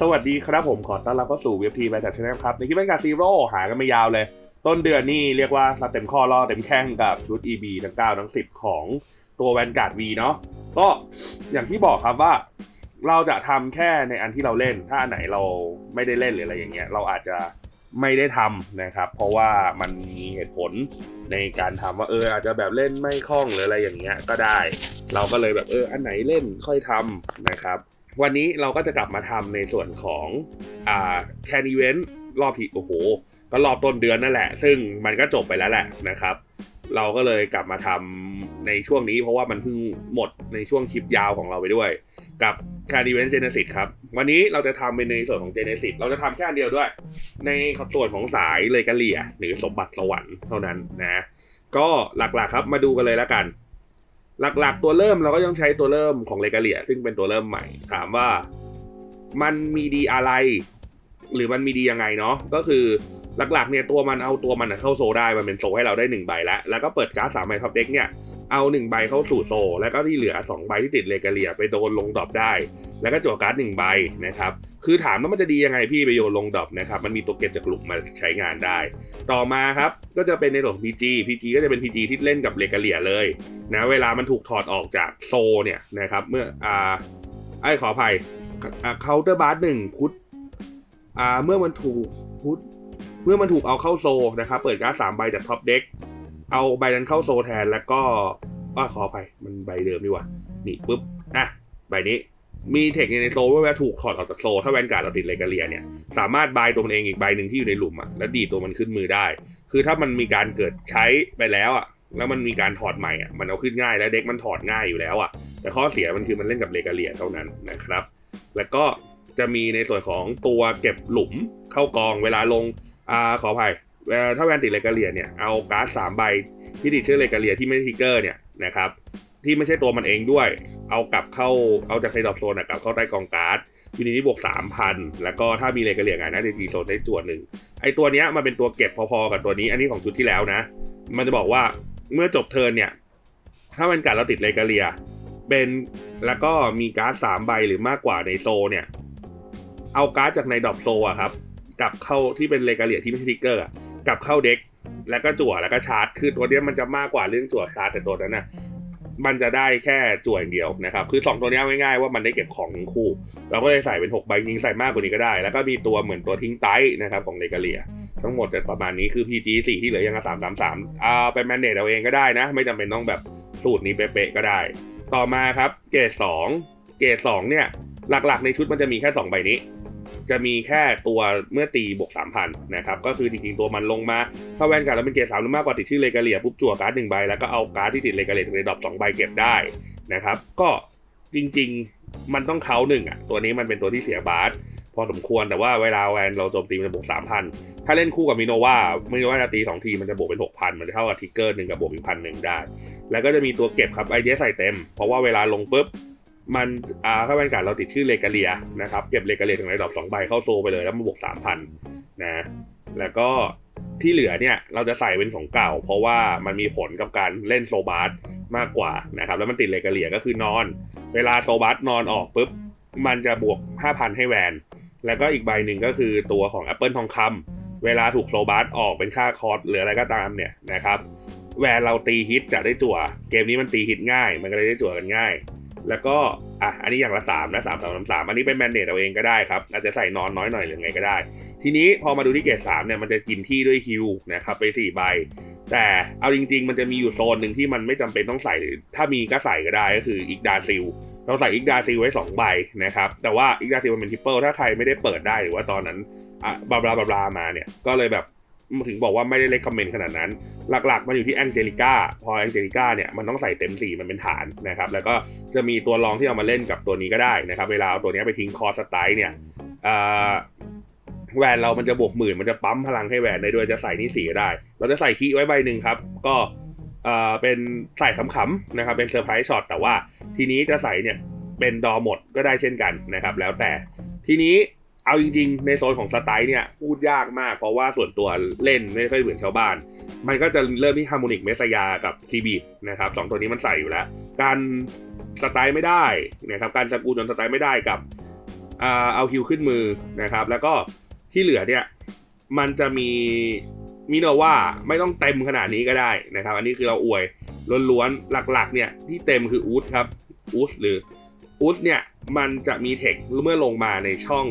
สวัสดีครับผมขอต้อนรับเข้าสู่เว็บทีไปจากชแนลครับ ในคลิปเป็นการซีโร่หากันไม่ยาวเลย ต้นเดือนนี่เรียกว่าสเต็มข้อล่อเต็มแข้งกับชุด EB ทั้ง 9 ทั้ง 10 ของตัวแวนการ์ด V เนาะก็อย่างที่บอกครับว่า เราจะทำแค่ในอันที่เราเล่น ถ้าอันไหนเราไม่ได้เล่นหรืออะไรอย่างเงี้ยเราอาจจะไม่ได้ทำนะครับ เพราะว่ามันมีเหตุผลในการทำว่าเอออาจจะแบบเล่นไม่คล่องหรืออะไรอย่างเงี้ยก็ได้ เราก็เลยแบบเอออันไหนเล่นค่อยทำนะครับ วันนี้เราก็จะกลับมาทำในส่วนของอ่าแคนอีเวนต์รอบที่โอ้โห ก็รอบต้นเดือนนั่นแหละ ซึ่งมันก็จบไปแล้วแหละนะครับ เราก็เลยกลับมาทำในช่วงนี้เพราะว่ามันเพิ่งหมดในช่วงคลิปยาวของเราไปด้วย กับ c a r d i v e n Genesis ครับ วันนี้เราจะทำเป็นในส่วนของ Genesis เราจะทำแค่เดียวด้วย ในส่วนของสายเลยกะเหลี่ย หรือสมบัติสวรรค์เท่านั้นนะ ก็หลักๆครับมาดูกันเลยแล้วกัน หลักๆ ตัวเริ่มเราก็ต้องใช้ตัวเริ่มของเลกาเลีย ซึ่งเป็นตัวเริ่มใหม่ ถามว่ามันมีดีอะไร หรือมันมีดียังไงเนาะก็คือ หลักๆเนี่ยตัวมันเอาตัวมันเข้าโซได้มันเป็นโซให้เราได้1ใบแล้วแล้วก็เปิดการ์ดสามใบท็อปเด็กเนี่ยเอา1ใบเข้าสู่โซ แล้วก็ที่เหลือ2ใบที่ติดเลกาเลียไปโดนลงดรอปได้ แล้วก็จั่วการ์ดหนึ่งใบนะครับคือถามว่ามันจะดียังไงพี่ไปโยนลงดรอปนะครับมันมีตัวเก็บจากกลุ่มมาใช้งานได้ ต่อมาครับก็จะเป็นในส่วนของ PG PG ก็จะเป็น PG ที่เล่นกับเลกาเลียเลยนะเวลามันถูกถอดออกจากโซเนี่ยนะครับเมื่ออ่าไอ้ขออภัยเคาน์เตอร์บาร์หนึ่งพุทอ่าเมื่อมันถูกพุท เมื่อมันถูกเอาเข้าโซนะครับ เปิดการ์ดสามใบจากท็อปเด็กเอาใบนั้นเข้าโซแทนแล้วก็อ่าขออภัยมันใบเดิมดีกว่า นี่ปุ๊บ อะ ใบนี้มีเทคในโซว่าเวลาถูกถอดออกจากโซ ถ้าแวนการ์ดเราติดเลกาเลียเนี่ย สามารถบายตัวมันเองอีกใบหนึ่งที่อยู่ในหลุมอะแล้วดีดตัวมันขึ้นมือได้ คือถ้ามันมีการเกิดใช้ไปแล้วอะแล้วมันมีการถอดใหม่อะมันเอาขึ้นง่ายแล้วเด็กมันถอดง่ายอยู่แล้วอะ แต่ข้อเสียมันคือมันเล่นกับเลกาเลียเท่านั้นนะครับ แล้วก็จะมีในส่วนของตัวเก็บหลุมเข้ากองเวลาลง อ่าขออภัยถ้าแวนติดเลกาเลียเนี่ยเอาการ์ดสามใบที่ติดชื่อเลกาเลียที่ไม่ทิกเกอร์เนี่ยนะครับที่ไม่ใช่ตัวมันเองด้วย เอากลับเข้าเอาจากในดรอปโซนกลับเข้าใต้กองการ์ดยูนิตนี้บวกสามพันแล้วก็ถ้ามีเลกเลียไงนะในจีโซนได้จวดหนึ่งไอตัวเนี้ยมันเป็นตัวเก็บพอๆกับตัวนี้อันนี้ของชุดที่แล้วนะ มันจะบอกว่าเมื่อจบเทิร์นเนี่ยถ้ามันกัดเราติดเลกเลียเป็นแล้วก็มีการ์ดสามใบหรือมากกว่าในโซเนี่ย เอาการ์ดจากในดรอปโซอะครับ กลับเข้าที่เป็นเลกเลียที่ไม่ใช่ทิกเกอร์กลับเข้าเด็กแล้วก็จั่วแล้วก็ชาร์จ คือตัวนี้มันจะมากกว่าเรื่องจั่วชาร์จแต่ตัวนั้นนะมันจะได้แค่จั่วอย่างเดียวนะครับ คือ 2 ตัวนี้ง่ายๆว่ามันได้เก็บของทั้งคู่ เราก็เลยใส่เป็น 6 ใบยิงใส่มากกว่านี้ก็ได้ แล้วก็มีตัวเหมือนตัวทิ้งไตนะครับของเลกาเลีย ทั้งหมดจะประมาณนี้คือ PG 4ที่เหลือยังสามสามสามเอาไปแมนเนจเอาเองก็ได้นะ ไม่จำเป็นต้องแบบสูตรนี้เป๊ะๆก็ได้ ต่อมาครับเกรด2เกรด2เนี่ยหลักๆในชุดมันจะมีแค่ 2 ใบนี้ จะมีแค่ตัวเมื่อตีบวก3,000นะครับก็คือจริงๆตัวมันลงมา ถ้าแวนการ์ดแล้วเป็นเกรดสามหรือมากกว่าติดชื่อเลกาเลียปุ๊บจั่วการ์ดหนึ่งใบแล้วก็เอาการ์ดที่ติดเลกาเลียในดรอปสองใบเก็บได้นะครับก็จริงๆมันต้องเขาหนึ่งอะตัวนี้มันเป็นตัวที่เสียบาสพอสมควรแต่ว่าเวลาแวนเราโจมตีมันจะบวกสามพันถ้าเล่นคู่กับมิโนวามิโนวาจะตีสองทีมันจะบวกเป็นหกพันมันจะเท่ากับทิกเกอร์หนึ่งกับบวกอีกพันหนึ่งได้ แล้วก็จะมีตัวเก็บครับไอเดียใส่เต็ม เพราะว่าเวลาลงปุ๊บ มันอ่าถ้าแวนการเราติดชื่อเลกาเลียนะครับ เก็บเลกาเลียถึงในดรอปสองใบเข้าโซไปเลยแล้วมันบวกสามพันนะ แล้วก็ที่เหลือเนี่ยเราจะใส่เป็นของเก่า เพราะว่ามันมีผลกับการเล่นโซบาสมากกว่านะครับแล้วมันติดเลกาเลียก็คือนอน เวลาโซบาสนอนออกปุ๊บมันจะบวก 5,000 ให้แวน แล้วก็อีกใบหนึ่งก็คือตัวของ Apple ทองคำเวลาถูกโซบาสออกเป็นค่าคอร์สหรืออะไรก็ตามเนี่ยนะครับแวนเราตีฮิตจะได้จั่ว เกมนี้มันตีฮิตง่าย มันก็เลยได้จั่วกันง่าย แล้วก็อะอันนี้อย่างละ3นะสามสามสามสามอันนี้เป็นแมนเนตเอาเองก็ได้ครับอาจจะใส่นอนน้อยหน่อยหรือไงก็ได้ ทีนี้พอมาดูที่เกรดสามเนี่ยมันจะกินที่ด้วยฮิวนะครับไป4ใบ แต่เอาจริง ๆ มันจะมีอยู่โซนหนึ่งที่มันไม่จำเป็นต้องใส่หรือถ้ามีก็ใส่ก็ได้ก็คืออีกดาซิลเราใส่อีกดาซิลไว้2ใบนะครับแต่ว่าอีกดาซิลมันเป็นทิปเปิลถ้าใครไม่ได้เปิดได้หรือว่าตอนนั้นอะบลาบลาบลามาเนี่ยก็เลยแบบ ถึงบอกว่าไม่ได้เลคคอมเมนต์ขนาดนั้น หลักๆ มันอยู่ที่แองเจลิก้าพอแองเจลิก้าเนี่ยมันต้องใส่เต็มสีมันเป็นฐานนะครับ แล้วก็จะมีตัวรองที่เอามาเล่นกับตัวนี้ก็ได้นะครับ เวลาเอาตัวนี้ไปทิ้งคอสไตล์เนี่ยแวนเรามันจะบวกหมื่นมันจะปั๊มพลังให้แวนได้ด้วยจะใส่นี่สีก็ได้ เราจะใส่คีไว้ใบหนึ่งครับ ก็เป็นใส่ขำๆนะครับ เป็นเซอร์ไพรส์ช็อตแต่ว่าทีนี้จะใส่เนี่ยเป็นดอหมดก็ได้เช่นกันนะครับ แล้วแต่ทีนี้ เอาจริงๆ ในโซนของสไตล์เนี่ยพูดยากมากเพราะว่าส่วนตัวเล่นไม่ค่อยเหมือนชาวบ้าน มันก็จะเริ่มที่ฮาร์โมนิกเมสยากับซีบีนะครับสองตัวนี้มันใส่อยู่แล้ว การสไตล์ไม่ได้นะครับการสกูจนสไตล์ไม่ได้กับเอาฮิวขึ้นมือนะครับ แล้วก็ที่เหลือเนี่ยมันจะมีมิโนว่าไม่ต้องเต็มขนาดนี้ก็ได้นะครับ อันนี้คือเราอวยล้วนๆหลักๆ เนี่ยที่เต็มคืออูดครับอูดหรืออูดเนี่ยมันจะมีเทคเมื่อลงมาในช่อง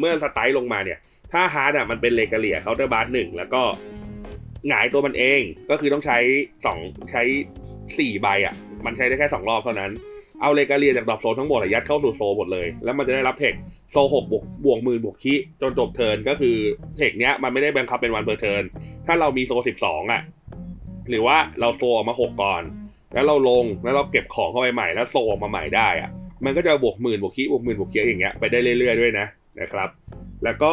เมื่อสไตล์ลงมาเนี่ย ถ้าฮาร์ดอะมันเป็นเลกาเลียเคาน์เตอร์บาร์หนึ่งแล้วก็หงายตัวมันเองก็คือต้องใช้สองใช้สี่ใบอะ มันใช้ได้แค่สองรอบเท่านั้น เอาเลกาเลียจากดอปโซนทั้งหมดอะยัดเข้าสู่โซหมดเลย แล้วมันจะได้รับเทคโซหกบวกบวกหมื่นบวกคิจนจบเทิร์นก็คือเทคเนี้ยมันไม่ได้บังคับเป็นวันเพอร์เทิร์นถ้าเรามีโซสิบสองอะหรือว่าเราโซออกมาหกก่อน แล้วเราลงแล้วเราเก็บของเข้าไปใหม่แล้วโซออกมาใหม่ได้อะมันก็จะบวกหมื่นบวกคิบวกหมื่นบวกเคิอย่างเงี้ยไปได้เรื่อยๆด้วยนะ นะครับ แล้วก็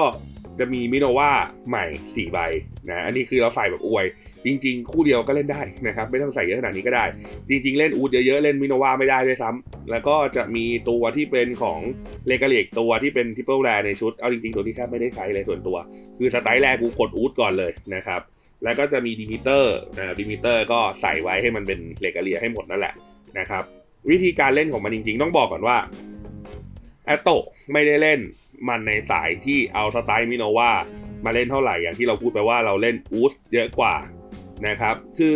จะมีมิโนวาใหม่ 4 ใบนะอันนี้คือเราใส่แบบอวย จริง ๆ คู่เดียวก็เล่นได้นะครับ ไม่ต้องใส่เยอะขนาดนี้ก็ได้ จริง ๆ เล่นอูดเยอะๆ เล่นมิโนวาไม่ได้ด้วยซ้ำแล้วก็จะมีตัวที่เป็นของเลกาเลกตัวที่เป็นทิปเปิลแรในชุด เอาจริง ๆ ตัวนี้แทบไม่ได้ใช้เลยส่วนตัว คือสไตล์แรกกูกดอูดก่อนเลยนะครับ แล้วก็จะมีดิมิเตอร์นะดิมิเตอร์ก็ใส่ไว้ให้มันเป็นเลกาเลียให้หมดนั่นแหละนะครับวิธีการเล่นของมันจริง ๆ ต้องบอกก่อนว่าแอตโตไม่ได้เล่น มันในสายที่เอาสไตล์มิโนวามาเล่นเท่าไหร่อย่างที่เราพูดไปว่าเราเล่นอูสเยอะกว่านะครับ คือ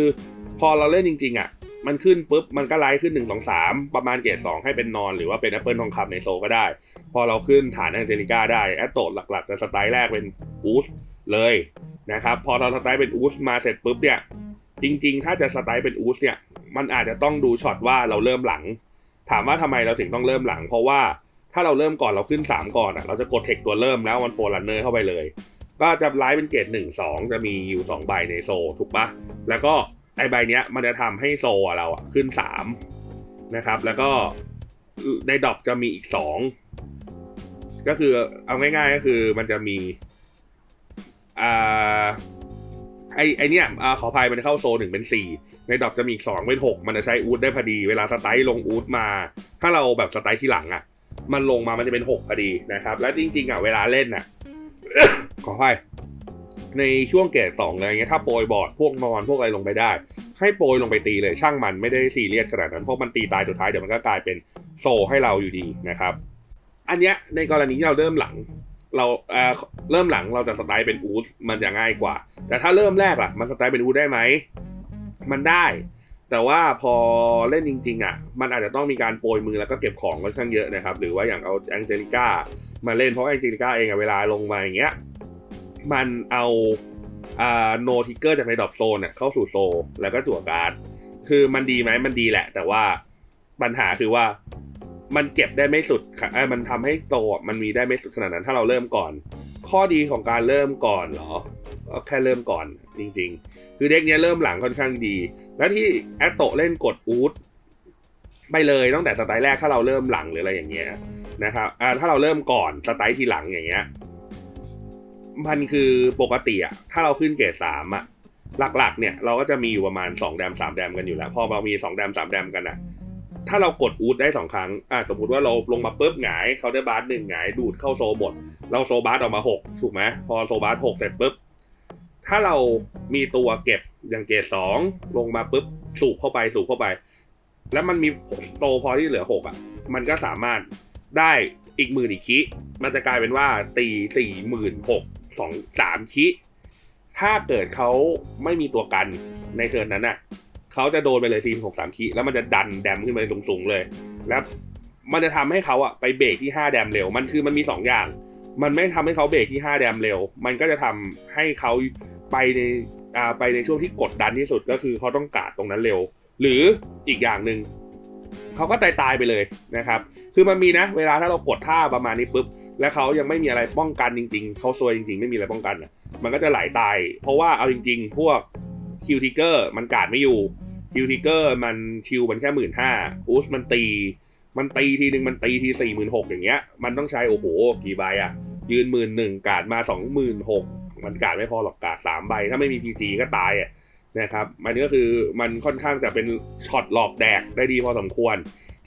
พอเราเล่นจริงๆอะมันขึ้นปุ๊บมันก็ไล่ขึ้น 1 2 3 ประมาณเกรด2ให้เป็นนอนหรือว่าเป็นแอปเปิลทองคำในโซก็ได้ พอเราขึ้นฐานแองเจลิก้าได้แอตโตหลักๆจะสไตล์แรกเป็นอูสเลยนะครับ พอเราสไตล์เป็นอูสมาเสร็จปุ๊บเนี่ย จริงๆ ถ้าจะสไตล์เป็นอูสเนี่ย มันอาจจะต้องดูช็อตว่าเราเริ่มหลัง ถามว่าทำไมเราถึงต้องเริ่มหลัง เพราะว่า ถ้าเราเริ่มก่อนเราขึ้น 3 ก่อนอะเราจะกดเทคตัวเริ่มแล้ววันโฟลันเนอร์เข้าไปเลย ก็จะไลฟ์เป็นเกรด1 2 จะมีอยู่2ใบในโซถูกปะแล้วก็ไอใบเนี้ยมันจะทำให้โซเราอะขึ้น 3 นะครับ แล้วก็ในดอกจะมีอีก 2 ก็คือเอาง่ายๆก็คือมันจะมีอ่าไอไอเนี้ยอขออภัยมันเข้าโซหนึ่งเป็นสี่ในดอกจะมีอีกสองเป็นหกมันจะใช้อูดได้พอดี เวลาสไตล์ลงอูดมา ถ้าเราแบบสไตล์ที่หลังอะ มันลงมามันจะเป็นหกพอดีนะครับ แล้วจริงๆอะเวลาเล่นน่ะขออภัยในช่วงเกรดสองอะไรเงี้ยถ้าโปรยบอร์ดพวกนอนพวกอะไรลงไปได้ ให้โปรยลงไปตีเลยช่างมันไม่ได้ซีเรียสขนาดนั้นเพราะมันตีตายสุดท้ายเดี๋ยวมันก็กลายเป็นโซให้เราอยู่ดีนะครับ อันเนี้ยในกรณีที่เราเริ่มหลังเราเอ่อเริ่มหลังเราจะสไตล์เป็นอูสมันจะง่ายกว่า แต่ถ้าเริ่มแรกล่ะ มันสไตล์เป็นอูสได้ไหมมันได้ แต่ว่าพอเล่นจริงๆอะมันอาจจะต้องมีการโปรยมือแล้วก็เก็บของค่อนข้างเยอะนะครับ หรือว่าอย่างเอาแองเจลิก้ามาเล่นเพราะแองเจลิก้าเองอะเวลาลงมาอย่างเงี้ยมันเอาอ่าโนทิกเกอร์จากในดรอปโซนเนี่ยเข้าสู่โซ แล้วก็จั่วการ์ดคือมันดีไหมมันดีแหละ แต่ว่าปัญหาคือว่ามันเก็บได้ไม่สุดค่ะเอ้มันทำให้โตมันมีได้ไม่สุดขนาดนั้น ถ้าเราเริ่มก่อน ข้อดีของการเริ่มก่อนเหรอ ก็แค่เริ่มก่อนจริง ๆ คือเด็กเนี้ยเริ่มหลังค่อนข้างดี แล้วที่แอตโตเล่นกดอูดไปเลยตั้งแต่สไตล์แรกถ้าเราเริ่มหลังหรืออะไรอย่างเงี้ยนะครับอ่าถ้าเราเริ่มก่อนสไตล์ทีหลังอย่างเงี้ยมันคือปกติอะถ้าเราขึ้นเกรดสามอะหลักๆ เนี่ยเราก็จะมีอยู่ประมาณ2แดม3แดมกันอยู่แล้ว พอเรามี2แดม3แดมกันอะถ้าเรากดอูดได้สองครั้งอะสมมติว่าเราลงมาปุ๊บหงายเขาได้บาสหนึ่งหงายดูดเข้าโซหมดเราโซบาสออกมาหกถูกไหมพอโซบาสหกเสร็จปุ๊บ ถ้าเรามีตัวเก็บอย่างเกรดสองลงมาปุ๊บสูบเข้าไปสูบเข้าไป แล้วมันมีโตพอที่เหลือหกอะ มันก็สามารถได้อีกหมื่นอีกคิมันจะกลายเป็นว่าตีสี่หมื่นหกสองสามคิถ้าเกิดเขาไม่มีตัวกันในเทิร์นนั้นอะเขาจะโดนไปเลยสี่หกสามคิแล้วมันจะดันแดมขึ้นไปสูงๆเลย แล้วมันจะทำให้เขาอะไปเบรกที่ห้าแดมเร็ว มันคือมันมีสองอย่าง มันไม่ทำให้เขาเบรกที่5แดมเร็ว มันก็จะทำให้เขา ไปในอ่าไปในช่วงที่กดดันที่สุดก็คือเขาต้องการตรงนั้นเร็ว หรืออีกอย่างหนึ่งเขาก็ตายตายไปเลยนะครับ คือมันมีนะ เวลาถ้าเรากดท่าประมาณนี้ปุ๊บ แล้วเขายังไม่มีอะไรป้องกันจริง ๆ เขาซวยจริง ๆ ไม่มีอะไรป้องกันอะมันก็จะไหลตาย เพราะว่าเอาจริง ๆ พวกคิวทิกเกอร์มันกาดไม่อยู่ คิวทิกเกอร์มันชิลมันแค่หมื่นห้าอูสมันตี มันตีทีหนึ่งมันตีทีสี่หมื่นหกอย่างเงี้ย มันต้องใช้โอ้โหกี่ใบอะยืนหมื่นหนึ่งกาดมาสองหมื่นหก มันกาดไม่พอหรอกกาดสามใบ ถ้าไม่มีพีจีก็ตายอะนะครับมันก็คือมันค่อนข้างจะเป็นช็อตหลอกแดกได้ดีพอสมควร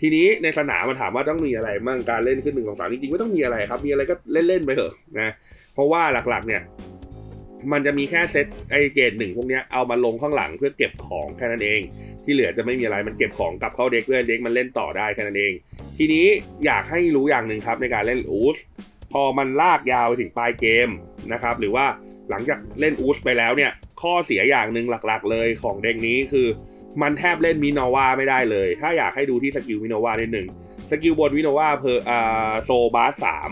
ทีนี้ในสนามมันถามว่าต้องมีอะไรมั่งการเล่นขึ้นหนึ่งสองสามจริงๆไม่ต้องมีอะไรครับ มีอะไรก็เล่นๆไปเถอะนะเพราะว่าหลักๆเนี่ยมันจะมีแค่เซตไอเกตหนึ่งพวกเนี้ยเอามาลงข้างหลังเพื่อเก็บของแค่นั้นเอง ที่เหลือจะไม่มีอะไรมันเก็บของกลับเข้าเด็กเพื่อเด็กมันเล่นต่อได้แค่นั้นเอง ทีนี้อยากให้รู้อย่างหนึ่งครับในการเล่นอูสพอมันลากยาวไปถึงปลายเกม นะครับหรือว่าหลังจากเล่นอูสไปแล้วเนี่ย ข้อเสียอย่างหนึ่งหลักๆ เลยของเด็กนี้คือมันแทบเล่นมิโนวาไม่ได้เลย ถ้าอยากให้ดูที่สกิลมิโนวานิดหนึ่งสกิลบนมิโนวาเพออ่าโซบาสสาม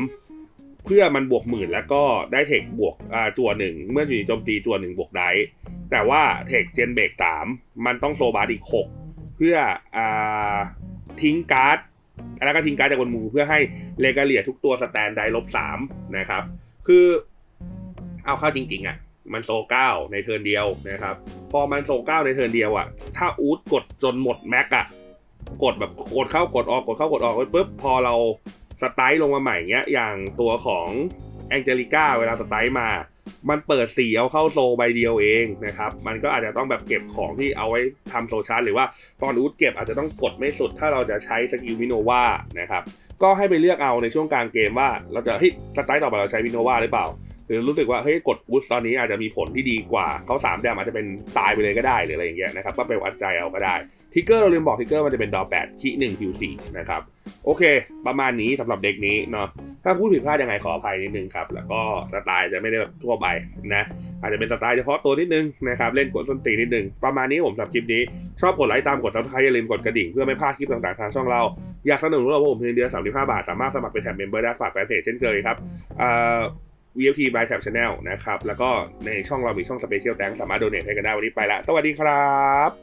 เพื่อมันบวกหมื่นแล้วก็ได้เทคบวกอ่าจั่วหนึ่งเมื่ออยู่ในโจมตีจั่วหนึ่งบวกได้แต่ว่าเทคเจนเบรกสามมันต้องโซบาสอีกหกเพื่ออ่าทิ้งการ์ดแล้วก็ทิ้งการ์ดจากบนมือเพื่อให้เลกาเลียทุกตัวสแตนได้ลบสามนะครับ คือ เอาเข้าจริงๆอะมันโซเก้าในเทิร์นเดียวนะครับ พอมันโซเก้าในเทิร์นเดียวอะ ถ้าอูดกดจนหมดแม็กอะ กดแบบกดเข้ากดออกกดเข้ากดออกไปปุ๊บพอเราสไตล์ลงมาใหม่เงี้ยอย่างตัวของแองเจลิก้าเวลาสไตล์มา มันเปิดสีเอาเข้าโซใบเดียวเองนะครับ มันก็อาจจะต้องแบบเก็บของที่เอาไว้ทำโซชาร์หรือว่าตอนอูดเก็บอาจจะต้องกดไม่สุด ถ้าเราจะใช้สกิลวิโนวานะครับ ก็ให้ไปเลือกเอาในช่วงกลางเกมว่าเราจะเฮ้ยสไตล์ต่อไปเราใช้วิโนวาหรือเปล่า รือรู้สึกว่าเฮ้ยกดวูดตอนนี้อาจจะมีผลที่ดีกว่าเขาสามแดมอาจจะเป็นตายไปเลยก็ได้หรืออะไรอย่างเงี้ยนะครับก็ไปวัดใจเอาก็ได้ทิกเกอร์เราลืมบอกทิกเกอร์มันจะเป็นดอแปดคิหนึ่งคิวสี่นะครับโอเค ประมาณนี้สำหรับเด็กนี้เนาะถ้าพูดผิดพลาดยังไงขออภัยนิดนึงครับ แล้วก็สไตล์จะไม่ได้แบบทั่วไปนะ อาจจะเป็นสไตล์เฉพาะตัวนิดนึงนะครับ เล่นกดต้นตีนิดนึง ประมาณนี้ผมสำหรับคลิปนี้ ชอบกดไลค์ตามกดซับสไครต์อย่าลืมกดกระดิ่งเพื่อไม่พลาดคลิปต่างๆทางช่องเรา อยากสนับสนุนเราผมเพียงเดือน35บาท สามารถสมัครเป็นแถบเมมเบอร์ได้ฝากแฟนเพจเช่นเคยครับอ่า VFT by Tab Channel นะครับ แล้วก็ในช่องเรามีช่อง Special Thanks สามารถโดเนทให้กันได้วันนี้ไปละ สวัสดีครับ